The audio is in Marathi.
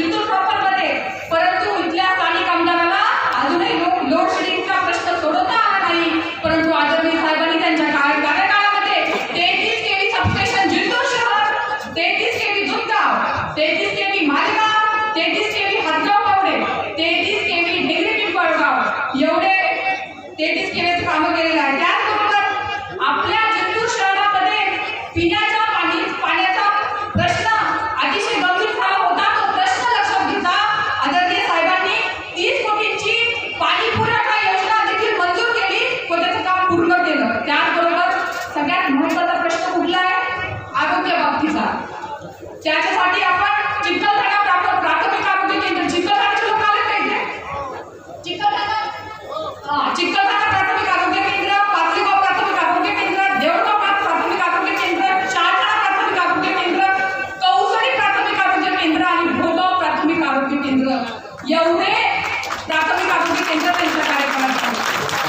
जिंतूर प्रॉपरमध्ये परंतु इथल्या स्थानिक आमदाराला अजूनही लोडशेडिंगचा प्रश्न सोडवता आला नाही. परंतु आदरणीय साहेबांनी त्यांच्या काळ- कार्यकाळामध्ये तेहतीस केवी सबस्टेशन जिंतूर शहर तेहतीस केवी जुनगाव तेहतीस केवी मालेगाव तेहतीस केवी हदगाव पावडे तेहतीस केवी ढेगरी पिंपळगाव. एवढे तेहतीस केवीचे कामं केलेलं आहे. त्याचबरोबर त्याच्यासाठी आपण चिखलठाणा प्राप्त प्राथमिक आरोग्य केंद्र चिखलठाण्याचे लोक आले पाहिजे चिखलठाणा हा, चिखलठाणा प्राथमिक आरोग्य केंद्र पाचगाव प्राथमिक आरोग्य केंद्र देवगाव प्राथमिक आरोग्य केंद्र शाळा प्राथमिक आरोग्य केंद्र कौसडी प्राथमिक आरोग्य केंद्र आणि भोगाव प्राथमिक आरोग्य केंद्र. एवढे